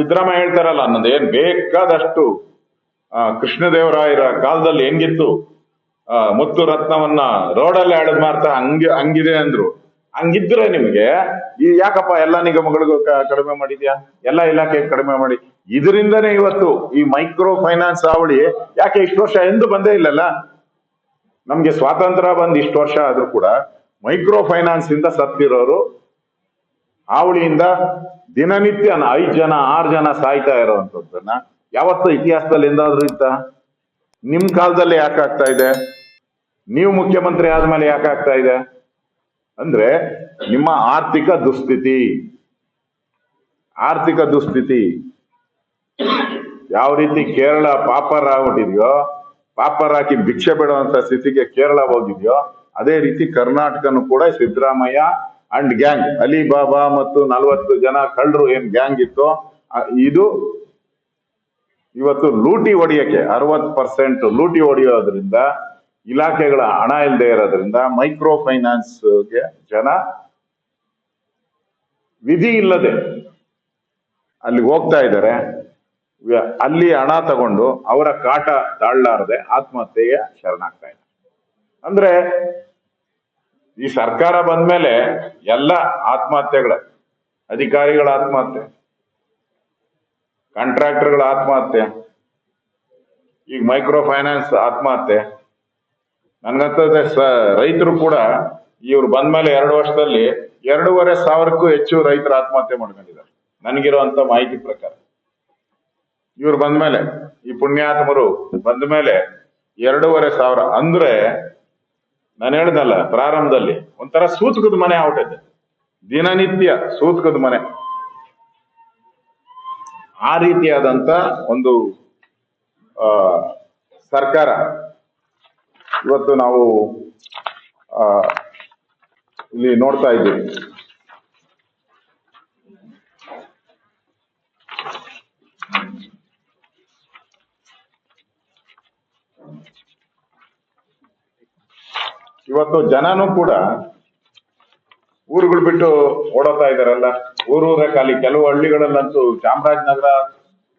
ಸಿದ್ದರಾಮಯ್ಯ ಹೇಳ್ತಾರಲ್ಲ ಅನ್ನೋದು ಏನ್ ಬೇಕಾದಷ್ಟು ಆ, ಕೃಷ್ಣದೇವರಾಯರ ಕಾಲದಲ್ಲಿ ಹೆಂಗಿತ್ತು? ಮುತ್ತು ರತ್ನವನ್ನ ರೋಡಲ್ಲಿ ಎಳೆದ್ ಮಾಡ್ತಾ ಹಂಗ ಹಂಗಿದೆ ಅಂದ್ರು. ಹಂಗಿದ್ರೆ ನಿಮ್ಗೆ ಈ ಯಾಕಪ್ಪ ಎಲ್ಲಾ ನಿಗಮಗಳಿಗೂ ಕಡಿಮೆ ಮಾಡಿದ್ಯಾ? ಎಲ್ಲಾ ಇಲಾಖೆ ಕಡಿಮೆ ಮಾಡಿ. ಇದರಿಂದನೇ ಇವತ್ತು ಈ ಮೈಕ್ರೋ ಫೈನಾನ್ಸ್ ಅವಳಿ ಯಾಕೆ ಇಷ್ಟು ವರ್ಷ ಎಂದು ಬಂದೇ ಇಲ್ಲಲ್ಲ? ನಮ್ಗೆ ಸ್ವಾತಂತ್ರ್ಯ ಬಂದ್ ಇಷ್ಟು ವರ್ಷ ಆದ್ರೂ ಕೂಡ ಮೈಕ್ರೋ ಫೈನಾನ್ಸ್ ಇಂದ ಸತ್ತಿರೋರು ಹಾವಳಿಯಿಂದ ದಿನನಿತ್ಯ ಐದು ಜನ, ಆರು ಜನ ಸಾಯ್ತಾ ಇರೋವಂಥದ್ದನ್ನ ಯಾವತ್ತೂ ಇತಿಹಾಸದಲ್ಲಿ ಎಂದಾದ್ರೂ ಇತ್ತ? ನಿಮ್ ಕಾಲದಲ್ಲಿ ಯಾಕಾಗ್ತಾ ಇದೆ? ನೀವು ಮುಖ್ಯಮಂತ್ರಿ ಆದ್ಮೇಲೆ ಯಾಕಾಗ್ತಾ ಇದೆ? ಅಂದ್ರೆ ನಿಮ್ಮ ಆರ್ಥಿಕ ದುಸ್ಥಿತಿ. ಆರ್ಥಿಕ ದುಸ್ಥಿತಿ. ಯಾವ ರೀತಿ ಕೇರಳ ಪಾಪರ್ ಆಗ್ಬಿಟ್ಟಿದ್ಯೋ, ಪಾಪರ್ ಹಾಕಿ ಭಿಕ್ಷೆ ಬಿಡುವಂತ ಸ್ಥಿತಿಗೆ ಕೇರಳ ಹೋಗಿದ್ಯೋ, ಅದೇ ರೀತಿ ಕರ್ನಾಟಕನು ಕೂಡ Siddaramaiah and gang Ali Baba ಮತ್ತು ನಲವತ್ತು ಜನ ಕಳ್ಳರು ಏನ್ ಗ್ಯಾಂಗ್ ಇತ್ತು? ಇದು ಇವತ್ತು ಲೂಟಿ ಹೊಡಿಯಕ್ಕೆ ಅರವತ್ ಪರ್ಸೆಂಟ್ ಲೂಟಿ ಹೊಡೆಯೋದ್ರಿಂದ ಇಲಾಖೆಗಳ ಹಣ ಇಲ್ಲದೆ ಇರೋದ್ರಿಂದ ಮೈಕ್ರೋ ಫೈನಾನ್ಸ್ಗೆ ಜನ ವಿಧಿ ಇಲ್ಲದೆ ಅಲ್ಲಿ ಹೋಗ್ತಾ ಇದ್ದಾರೆ. ಅಲ್ಲಿ ಹಣ ತಗೊಂಡು ಅವರ ಕಾಟ ತಾಳ್ಲಾರದೆ ಆತ್ಮಹತ್ಯೆಗೆ ಶರಣಾಗ್ತಾ ಇದ್ದಾರೆ. ಅಂದ್ರೆ ಈ ಸರ್ಕಾರ ಬಂದ್ಮೇಲೆ ಎಲ್ಲ ಆತ್ಮಹತ್ಯೆಗಳ, ಅಧಿಕಾರಿಗಳ ಆತ್ಮಹತ್ಯೆ ಕಾಂಟ್ರಾಕ್ಟರ್ಗಳ ಆತ್ಮಹತ್ಯೆ, ಈಗ ಮೈಕ್ರೋ ಫೈನಾನ್ಸ್ ಆತ್ಮಹತ್ಯೆ ನನ್ಗಂತದೆ ಸ, ರೈತರು ಕೂಡ ಇವ್ರು ಬಂದ್ಮೇಲೆ ಎರಡು ವರ್ಷದಲ್ಲಿ ಎರಡೂವರೆ ಸಾವಿರಕ್ಕೂ ಹೆಚ್ಚು ರೈತರು ಆತ್ಮಹತ್ಯೆ ಮಾಡ್ಕೊಂಡಿದ್ದಾರೆ. ನನಗಿರುವಂತ ಮಾಹಿತಿ ಪ್ರಕಾರ. ಇವ್ರು ಬಂದ್ಮೇಲೆ, ಈ ಪುಣ್ಯಾತ್ಮರು ಬಂದ ಮೇಲೆ ಎರಡೂವರೆ ಸಾವಿರ. ಅಂದ್ರೆ ನಾನು ಹೇಳ್ದಲ್ಲ ಪ್ರಾರಂಭದಲ್ಲಿ ಒಂಥರ ಸೂತಕದ ಮನೆ ಆಗ್ಬಿಟ್ಟಿದೆ ದಿನನಿತ್ಯ ಸೂತಕದ ಮನೆ. ಆ ರೀತಿಯಾದಂತ ಒಂದು ಸರ್ಕಾರ ಇವತ್ತು ನಾವು ಇಲ್ಲಿ ನೋಡ್ತಾ ಇದ್ದೀವಿ. ಇವತ್ತು ಜನನು ಕೂಡ ಊರುಗಳು ಬಿಟ್ಟು ಓಡಾಡ್ತಾ ಇದಾರಲ್ಲ ಊರೂರೇ ಖಾಲಿ. ಕೆಲವು ಹಳ್ಳಿಗಳಲ್ಲಂತೂ ಚಾಮರಾಜನಗರ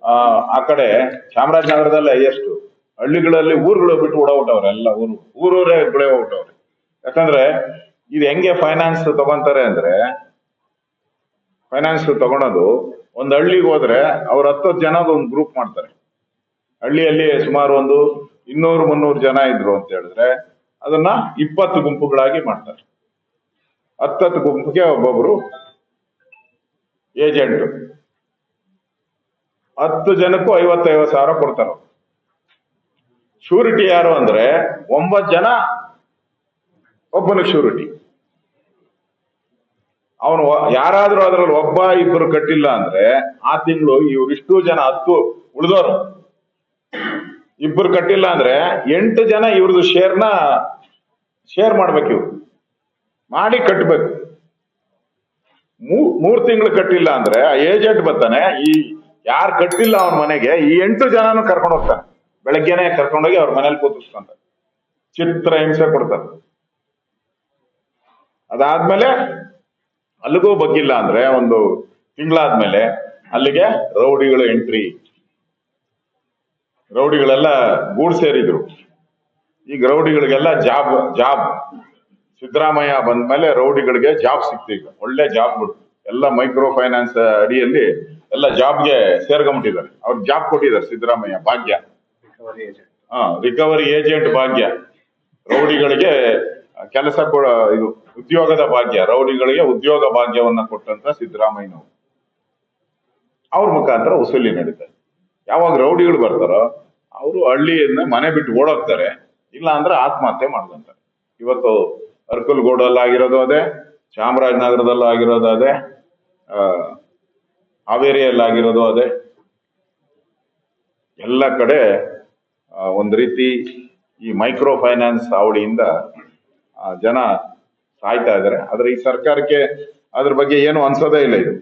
ಆ, ಕಡೆ ಚಾಮರಾಜನಗರದಲ್ಲೇ ಎಷ್ಟು ಹಳ್ಳಿಗಳಲ್ಲಿ ಊರುಗಳು ಬಿಟ್ಟು ಓಡೋಗ್ಬಿಟ್ಟವ್ರೆ ಎಲ್ಲ ಊರು. ಊರೂರೇ ಬಿಳೆ ಹೋಗ್ಬಿಟ್ಟವ್ರೆ ಯಾಕಂದ್ರೆ ಇದು ಹೆಂಗೆ ಫೈನಾನ್ಸ್ ತಗೊಂತಾರೆ ಅಂದ್ರೆ ಫೈನಾನ್ಸ್ ತಗೊಳೋದು ಒಂದ್ ಹಳ್ಳಿಗೆ ಹೋದ್ರೆ ಅವ್ರ ಹತ್ತು ಜನದ ಒಂದು ಗ್ರೂಪ್ ಮಾಡ್ತಾರೆ. ಹಳ್ಳಿಯಲ್ಲಿ ಸುಮಾರು ಒಂದು ಇನ್ನೂರು ಮುನ್ನೂರು ಜನ ಇದ್ರು ಅಂತ ಹೇಳಿದ್ರೆ ಅದನ್ನ ಇಪ್ಪತ್ತು ಗುಂಪುಗಳಾಗಿ ಮಾಡ್ತಾರೆ. ಹತ್ತತ್ತು ಗುಂಪಿಗೆ ಒಬ್ಬೊಬ್ರು ಏಜೆಂಟ್. ಹತ್ತು ಜನಕ್ಕೂ ಐವತ್ತೈವತ್ತು ಸಾವಿರ ಕೊಡ್ತಾರ ಶೂರಿಟಿ ಯಾರು ಅಂದ್ರೆ ಒಂಬತ್ತು ಜನ ಒಬ್ಬನ ಶೂರಿಟಿ. ಅವನು ಯಾರಾದ್ರೂ ಅದ್ರಲ್ಲಿ ಒಬ್ಬ ಇಬ್ಬರು ಕಟ್ಟಿಲ್ಲ ಅಂದ್ರೆ ಆ ತಿಂಗಳು ಇವ್ರಿಷ್ಟು ಜನ ಹತ್ತು ಉಳಿದವರು ಇಬ್ಬರು ಕಟ್ಟಿಲ್ಲ ಅಂದ್ರೆ ಎಂಟು ಜನ ಇವ್ರದ್ದು ಶೇರ್ನ ಶೇರ್ ಮಾಡ್ಬೇಕು ಇವ್ರು. ಮಾಡಿ ಕಟ್ಟಬೇಕು ಮೂರ್ ತಿಂಗಳು ಕಟ್ಟಿಲ್ಲ ಅಂದ್ರೆ ಆ ಏಜೆಂಟ್ ಬರ್ತಾನೆ, ಈ ಯಾರು ಕಟ್ಟಿಲ್ಲ ಅವನ ಮನೆಗೆ, ಈ ಎಂಟು ಜನನು ಕರ್ಕೊಂಡು ಹೋಗ್ತಾನೆ. ಬೆಳಗ್ಗೆನೆ ಕರ್ಕೊಂಡೋಗಿ ಅವ್ರ ಮನೇಲಿ ಕೂತಿಸ್ಕೊಂತಾರೆ. ಚಿತ್ರ ಹಿಂಸೆ ಕೊಡ್ತಾರೆ. ಅದಾದ್ಮೇಲೆ ಅಲ್ಲಿಗೂ ಬಗ್ಗಿಲ್ಲ ಅಂದ್ರೆ ಒಂದು ತಿಂಗಳಾದ್ಮೇಲೆ ಅಲ್ಲಿಗೆ ರೌಡಿಗಳು ಎಂಟ್ರಿ ರೌಡಿಗಳೆಲ್ಲ ಗೂಡು ಸೇರಿದ್ರು. ಈಗ ರೌಡಿಗಳಿಗೆಲ್ಲ ಜಾಬ್ ಜಾಬ್. ಸಿದ್ದರಾಮಯ್ಯ ಬಂದ್ಮೇಲೆ ರೌಡಿಗಳಿಗೆ ಜಾಬ್ ಸಿಕ್ತು ಈಗ. ಒಳ್ಳೆ ಜಾಬ್ಗಳು ಎಲ್ಲ ಮೈಕ್ರೋ ಫೈನಾನ್ಸ್ ಅಡಿಯಲ್ಲಿ ಎಲ್ಲ ಜಾಬ್ಗೆ ಸೇರ್ಕೊಂಬಿಟ್ಟಿದ್ದಾರೆ. ಅವ್ರಿಗೆ ಜಾಬ್ ಕೊಟ್ಟಿದ್ದಾರೆ ಸಿದ್ದರಾಮಯ್ಯ ಭಾಗ್ಯ. ಹಾ ರಿಕವರಿ ಏಜೆಂಟ್ ಭಾಗ್ಯ. ರೌಡಿಗಳಿಗೆ ಕೆಲಸ ಕೊಡ ಇದು ಉದ್ಯೋಗದ ಭಾಗ್ಯ. ರೌಡಿಗಳಿಗೆ ಉದ್ಯೋಗ ಭಾಗ್ಯವನ್ನ ಕೊಟ್ಟಂತ ಸಿದ್ದರಾಮಯ್ಯನವರು. ಅವ್ರ ಮುಖಾಂತರ ವಸೂಲಿ ನಡೀತಾರೆ ಯಾವಾಗ ರೌಡಿಗಳು ಬರ್ತಾರೋ ಅವರು ಹಳ್ಳಿಯಿಂದ ಮನೆ ಬಿಟ್ಟು ಓಡೋಗ್ತಾರೆ. ಇಲ್ಲ ಅಂದ್ರೆ ಆತ್ಮಹತ್ಯೆ ಮಾಡ್ಕೊಂತಾರೆ. ಇವತ್ತು ಅರ್ಕಲ್ಗೋಡಲ್ಲಿ ಆಗಿರೋದು ಅದೇ ಚಾಮರಾಜನಗರದಲ್ಲಿ ಆಗಿರೋದು ಅದೇ ಆ, ಹಾವೇರಿಯಲ್ಲಿ ಆಗಿರೋದು ಅದೇ. ಎಲ್ಲ ಕಡೆ ಒಂದು ಒಂದ್ ರೀತಿ ಈ ಮೈಕ್ರೋ ಫೈನಾನ್ಸ್ ಅವಳಿಯಿಂದ ಜನ ಸಾಯ್ತಾ ಇದ್ದಾರೆ. ಆದ್ರೆ ಈ ಸರ್ಕಾರಕ್ಕೆ ಅದ್ರ ಬಗ್ಗೆ ಏನು ಅನ್ಸೋದೇ ಇಲ್ಲ ಇದು.